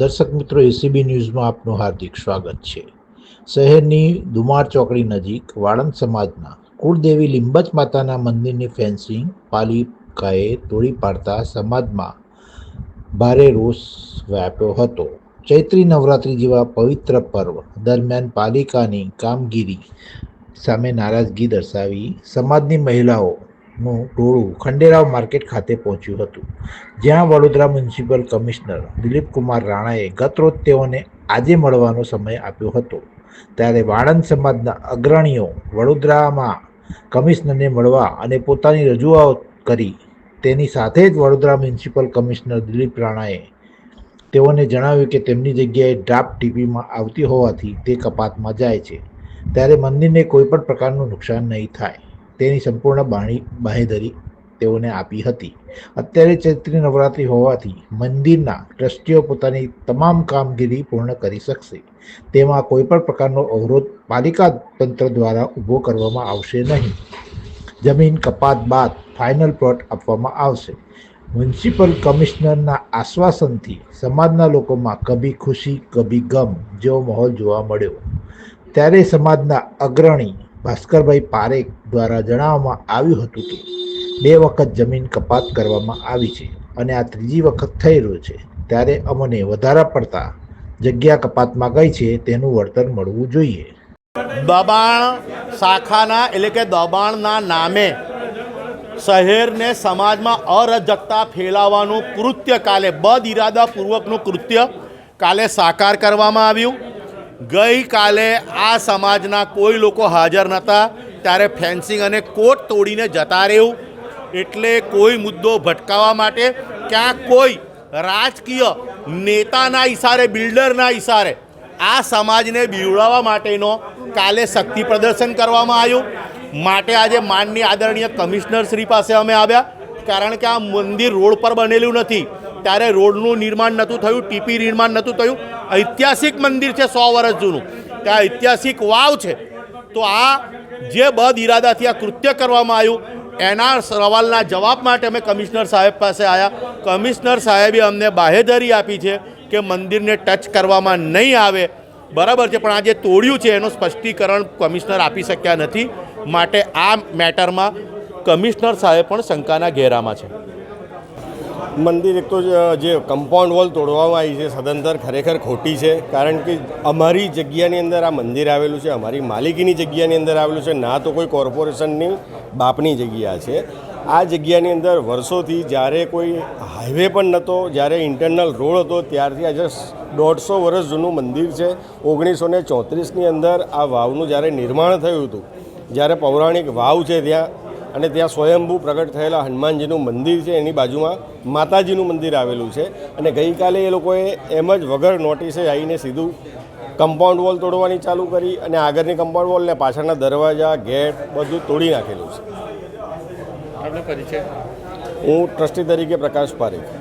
દર્શક મિત્રો એસીબી ન્યૂઝમાં આપનું હાર્દિક સ્વાગત છે. શહેરની દુમાર ચોકડી નજીક વાળંદ સમાજના કુળદેવી લીંબચ માતાના મંદિરની ફેન્સિંગ પાલિકાએ તોડી પાડતા સમાજમાં ભારે રોષ વ્યાપ્યો હતો. ચૈત્રી નવરાત્રિ જેવા પવિત્ર પર્વ દરમિયાન પાલિકાની કામગીરી સામે નારાજગી દર્શાવી સમાજની મહિલાઓનું ટોળું ખંડેરાવ માર્કેટ ખાતે પહોંચ્યું હતું, જ્યાં વડોદરા મ્યુનિસિપલ કમિશનર દિલીપ કુમાર રાણાએ ગતરોજ તેઓને આજે મળવાનો સમય આપ્યો હતો. ત્યારે વાણંદ સમાજના અગ્રણીઓ વડોદરામાં કમિશનરને મળવા અને પોતાની રજૂઆત કરી, તેની સાથે જ વડોદરા મ્યુનિસિપલ કમિશનર દિલીપ રાણાએ તેઓને જણાવ્યું કે તેમની જગ્યાએ ડ્રાફ્ટ ટીપીમાં આવતી હોવાથી તે કપાતમાં જાય છે, ત્યારે મંદિરને કોઈ પણ પ્રકારનું નુકસાન નહીં થાય. તેની સંપૂર્ણ બાણી, બાહેધરી તેઓને આપી હતી. અત્યારે ચૈત્રી નવરાત્રિ હોવાથી મંદિરના ટ્રસ્ટીઓ પોતાની તમામ કામગીરી પૂર્ણ કરી શકશે. તેમાં કોઈ પણ પ્રકારનો અવરોધ પાલિકા તંત્ર દ્વારા ઊભો કરવામાં આવશે નહીં. જમીન કપાત બાદ ફાઇનલ પ્લોટ આપવામાં આવશે. મ્યુનિસિપલ કમિશનરના આશ્વાસનથી સમાજના લોકોમાં કભી ખુશી, કભી ગમ જેવો માહોલ જોવા મળ્યો. ત્યારે સમાજના અગ્રણી ભાસ્કરભાઈ પારેખ દ્વારા જણાવવામાં આવ્યું હતું કે બે વખત જમીન કપાત કરવામાં આવી છે અને આ ત્રીજી વખત થઈ રહ્યું છે. ત્યારે અમને વધારા પડતા જગ્યા કપાતમાં ગઈ છે તેનું વળતર મળવું જોઈએ. દબાણ શાખાના એટલે કે દબાણના નામે શહેરને સમાજમાં અરજકતા ફેલાવવાનું કૃત્ય કાલે બદ ઇરાદાપૂર્વકનું કૃત્ય કાલે સાકાર કરવામાં આવ્યું. ગઈકાલે આ સમાજના કોઈ લોકો હાજર નહોતા ત્યારે ફેન્સિંગ અને કોટ તોડીને જતા રહેવું, એટલે કોઈ મુદ્દો ભટકાવવા માટે ક્યાં કોઈ રાજકીય નેતાના ઇશારે બિલ્ડરના ઇશારે આ સમાજને બીવડાવવા માટેનો કાલે શક્તિ પ્રદર્શન કરવામાં આવ્યું. માટે આજે માનની આદરણીય કમિશનર શ્રી પાસે અમે આવ્યા, કારણ કે આ મંદિર રોડ પર બનેલું નથી. ત્યારે રોડનું નિર્માણ નહોતું થયું, ટીપી નિર્માણ નહોતું થયું. ઐતિહાસિક મંદિર છે સો વર્ષ જૂનું. ત્યાં ઐતિહાસિક વાવ છે. તો આ જે બદ ઇરાદાથી આ કૃત્ય કરવામાં આવ્યું, એના સવાલના જવાબ માટે અમે કમિશનર સાહેબ પાસે આવ્યા કમિશનર સાહેબે અમને બાહેધરી આપી છે કે મંદિરને ટચ કરવામાં નહીં આવે. બરાબર છે, પણ આ જે તોડ્યું છે એનું સ્પષ્ટીકરણ કમિશનર આપી શક્યા નથી. માટે આ મેટરમાં કમિશનર સાહેબ પણ શંકાના ઘેરામાં છે. મંદિર એક તો જે કમ્પાઉન્ડ વોલ તોડવામાં આવી છે, સદંતર ખરેખર ખોટી છે. કારણ કે અમારી જગ્યાની અંદર આ મંદિર આવેલું છે, અમારી માલિકીની જગ્યાની અંદર આવેલું છે, ના તો કોઈ કોર્પોરેશનની બાપની જગ્યા છે. આ જગ્યાની અંદર વર્ષોથી જ્યારે કોઈ હાઈવે પણ નહોતો જ્યારે ઇન્ટરનલ રોડ હતો, ત્યારથી આજે દોઢસો વર્ષ જૂનું મંદિર છે. ઓગણીસો ને ચોત્રીસની અંદર આ વાવનું જ્યારે નિર્માણ થયું હતું, જ્યારે પૌરાણિક વાવ છે ત્યાં અને ત્યાં સ્વયંભૂ પ્રગટ થયેલા હનુમાનજીનું મંદિર છે એની બાજુમાં માતાજીનું મંદિર આવેલું છે. અને ગઈકાલે એ લોકોએ એમ જ વગર નોટિસે આવીને સીધું કમ્પાઉન્ડ વોલ તોડવાની ચાલુ કરી અને આગળની કમ્પાઉન્ડ વોલને પાછળના દરવાજા ગેટ બધું તોડી નાખેલું છે. હું ટ્રસ્ટી તરીકે પ્રકાશ પારેખ.